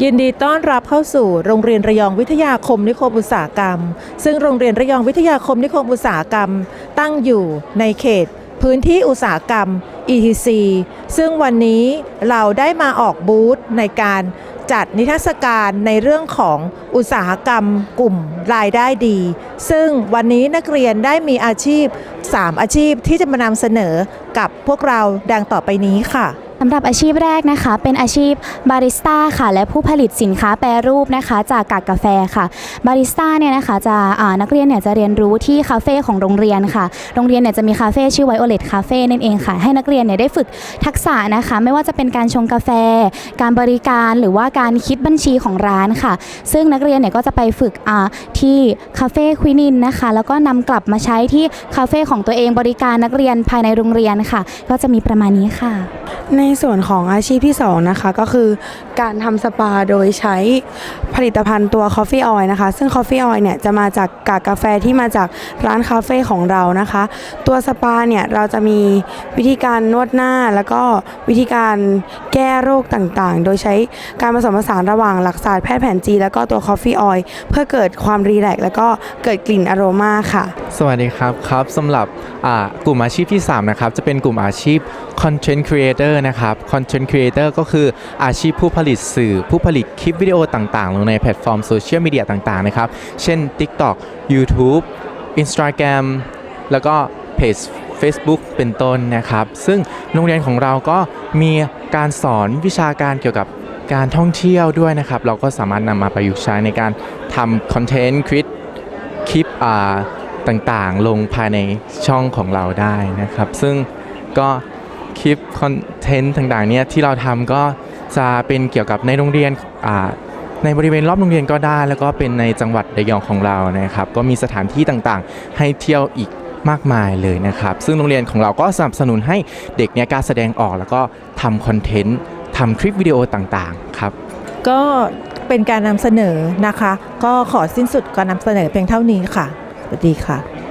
ยินดีต้อนรับเข้าสู่โรงเรียนระยองวิทยาคมนิคมอุตสาหกรรม ซึ่งโรงเรียนระยองวิทยาคมนิคมอุตสาหกรรม ตั้งอยู่ในเขต พื้นที่อุตสาหกรรม ETC ซึ่งวันนี้เราได้มาออกบูธในการจัดนิทรรศการในเรื่องของอุตสาหกรรมกลุ่มรายได้ดี ซึ่งวันนี้นักเรียนได้มีอาชีพ 3 อาชีพที่จะมานำเสนอกับพวกเราดังต่อไปนี้ค่ะ สำหรับอาชีพแรกนะคะ เป็นอาชีพบาริสต้าค่ะ และผู้ผลิตสินค้าแปรรูปนะคะ จากกากกาแฟค่ะ บาริสต้าเนี่ยนะคะจะนักเรียนเนี่ยจะเรียนรู้ที่คาเฟ่ของโรงเรียนค่ะ โรงเรียนเนี่ยจะมีคาเฟ่ชื่อไวโอเลตคาเฟ่นั่นเองค่ะ ให้นักเรียนเนี่ยได้ฝึกทักษะนะคะ ไม่ว่าจะเป็นการชงกาแฟ การบริการหรือว่าการคิดบัญชีของร้านค่ะ ซึ่งนักเรียนเนี่ยก็จะไปฝึกที่คาเฟ่ควินินนะคะ แล้วก็นำกลับมาใช้ที่คาเฟ่ของตัวเองบริการนักเรียนภายในโรงเรียนค่ะ ก็จะมีประมาณนี้ค่ะในส่วนของอาชีพที่2นะคะก็คือการทำสปาโดยใช้ผลิตภัณฑ์ตัว Coffee Oil นะคะ ซึ่ง Coffee Oil เนี่ยจะมาจากกากกาแฟที่มาจากร้านคาเฟ่ของเรานะคะ ตัวสปาเนี่ยเราจะมีวิธีการนวดหน้า แล้วก็วิธีการแก้โรคต่างๆ โดยใช้การผสมผสานระหว่างหลักศาสตร์แพทย์แผนจีแล้วก็ตัว Coffee Oil เพื่อเกิดความรีแลกแล้วก็เกิดกลิ่นอโรมาค่ะ สวัสดีครับครับสำหรับกลุ่มอาชีพที่ 3 นะครับ จะเป็นกลุ่มอาชีพ Content Creator นะครับ Content Creator ก็คืออาชีพผู้ผลิตสื่อผู้ผลิตคลิปวิดีโอต่างๆในแพลตฟอร์มโซเชียลมีเดียต่างๆนะครับ เช่น TikTok YouTube Instagram แล้วก็เพจ Facebook เป็นต้นนะครับ ซึ่งโรงเรียนของเราก็มีการสอนวิชาการเกี่ยวกับการท่องเที่ยวด้วยนะครับ เราก็สามารถนำมาประยุกต์ใช้ในการทำคอนเทนต์คลิปคลิปต่างๆ ลงภายในช่องของเราได้นะครับ ซึ่งก็คลิปคอนเทนต์ต่างๆเนี่ยที่เราทำก็จะเป็นเกี่ยวกับในโรงเรียนอ่า ในบริเวณรอบโรงเรียนก็ได้ แล้วก็เป็นในจังหวัดระยองของเรานะครับ ก็มีสถานที่ต่างๆ ให้เที่ยวอีกมากมายเลยนะครับ ซึ่งโรงเรียนของเราก็สนับสนุนให้เด็กเนี่ยการแสดงออกแล้วก็ทำคอนเทนต์ทำคลิปวิดีโอต่างๆครับก็เป็นการนำเสนอนะคะ ก็ขอสิ้นสุดการนำเสนอเพียงเท่านี้ค่ะสวัสดีค่ะ